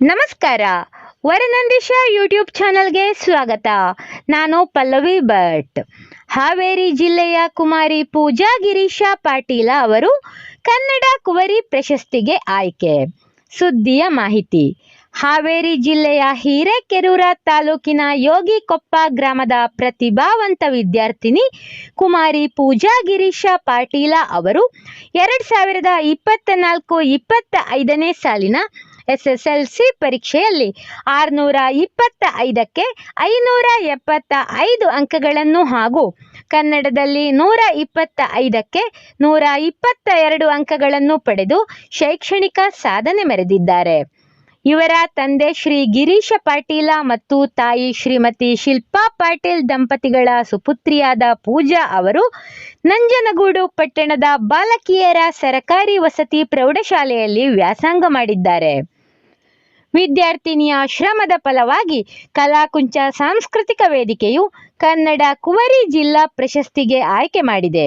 ನಮಸ್ಕಾರ. ವರನಂದೀಶ ಯೂಟ್ಯೂಬ್ ಚಾನಲ್ಗೆ ಸ್ವಾಗತ. ನಾನು ಪಲ್ಲವಿ ಭಟ್. ಹಾವೇರಿ ಜಿಲ್ಲೆಯ ಕುಮಾರಿ ಪೂಜಾ ಗಿರೀಶ ಪಾಟೀಲ ಅವರು ಕನ್ನಡ ಕುವರಿ ಪ್ರಶಸ್ತಿಗೆ ಆಯ್ಕೆ. ಸುದ್ದಿಯ ಮಾಹಿತಿ. ಹಾವೇರಿ ಜಿಲ್ಲೆಯ ಹಿರೇಕೆರೂರ ತಾಲೂಕಿನ ಯೋಗಿಕೊಪ್ಪ ಗ್ರಾಮದ ಪ್ರತಿಭಾವಂತ ವಿದ್ಯಾರ್ಥಿನಿ ಕುಮಾರಿ ಪೂಜಾ ಗಿರೀಶ ಪಾಟೀಲ ಅವರು ಎರಡು ಸಾವಿರದ ಇಪ್ಪತ್ತ ನಾಲ್ಕು ಇಪ್ಪತ್ತ ಐದನೇ ಸಾಲಿನ ಎಸ್ ಎಸ್ ಎಲ್ ಸಿ ಪರೀಕ್ಷೆಯಲ್ಲಿ ಆರುನೂರ ಇಪ್ಪತ್ತ ಐದಕ್ಕೆ ಐನೂರ ಎಪ್ಪತ್ತ ಐದು ಅಂಕಗಳನ್ನು ಹಾಗೂ ಕನ್ನಡದಲ್ಲಿ ನೂರ ಇಪ್ಪತ್ತ ಐದಕ್ಕೆ ನೂರ ಇಪ್ಪತ್ತ ಎರಡು ಅಂಕಗಳನ್ನು ಪಡೆದು ಶೈಕ್ಷಣಿಕ ಸಾಧನೆ ಮೆರೆದಿದ್ದಾರೆ. ಇವರ ತಂದೆ ಶ್ರೀ ಗಿರೀಶ ಪಾಟೀಲ ಮತ್ತು ತಾಯಿ ಶ್ರೀಮತಿ ಶಿಲ್ಪಾ ಪಾಟೀಲ್ ದಂಪತಿಗಳ ಸುಪುತ್ರಿಯಾದ ಪೂಜಾ ಅವರು ನಂಜನಗೂಡು ಪಟ್ಟಣದ ಬಾಲಕಿಯರ ಸರಕಾರಿ ವಸತಿ ಪ್ರೌಢಶಾಲೆಯಲ್ಲಿ ವ್ಯಾಸಂಗ ಮಾಡಿದ್ದಾರೆ. ವಿದ್ಯಾರ್ಥಿನಿಯ ಶ್ರಮದ ಫಲವಾಗಿ ಕಲಾಕುಂಚ ಸಾಂಸ್ಕೃತಿಕ ವೇದಿಕೆಯು ಕನ್ನಡ ಕುವರಿ ಜಿಲ್ಲಾ ಪ್ರಶಸ್ತಿಗೆ ಆಯ್ಕೆ ಮಾಡಿದೆ.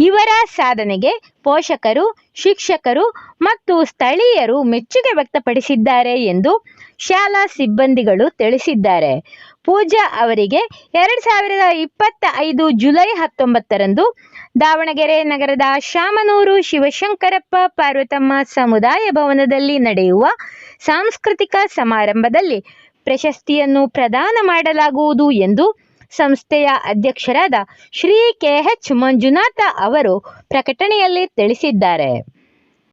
ಇವರ ಸಾಧನೆಗೆ ಪೋಷಕರು, ಶಿಕ್ಷಕರು ಮತ್ತು ಸ್ಥಳೀಯರು ಮೆಚ್ಚುಗೆ ವ್ಯಕ್ತಪಡಿಸಿದ್ದಾರೆ ಎಂದು ಶಾಲಾ ಸಿಬ್ಬಂದಿಗಳು ತಿಳಿಸಿದ್ದಾರೆ. ಪೂಜಾ ಅವರಿಗೆ ಎರಡು ಸಾವಿರದ ಇಪ್ಪತ್ತ ಐದು ಜುಲೈ ಹತ್ತೊಂಬತ್ತರಂದು ದಾವಣಗೆರೆ ನಗರದ ಶಾಮನೂರು ಶಿವಶಂಕರಪ್ಪ ಪಾರ್ವತಮ್ಮ ಸಮುದಾಯ ಭವನದಲ್ಲಿ ನಡೆಯುವ ಸಾಂಸ್ಕೃತಿಕ ಸಮಾರಂಭದಲ್ಲಿ ಪ್ರಶಸ್ತಿಯನ್ನು ಪ್ರದಾನ ಮಾಡಲಾಗುವುದು ಎಂದು ಸಂಸ್ಥೆಯ ಅಧ್ಯಕ್ಷರಾದ ಶ್ರೀ ಕೆ ಎಚ್ ಮಂಜುನಾಥ ಅವರು ಪ್ರಕಟಣೆಯಲ್ಲಿ ತಿಳಿಸಿದ್ದಾರೆ.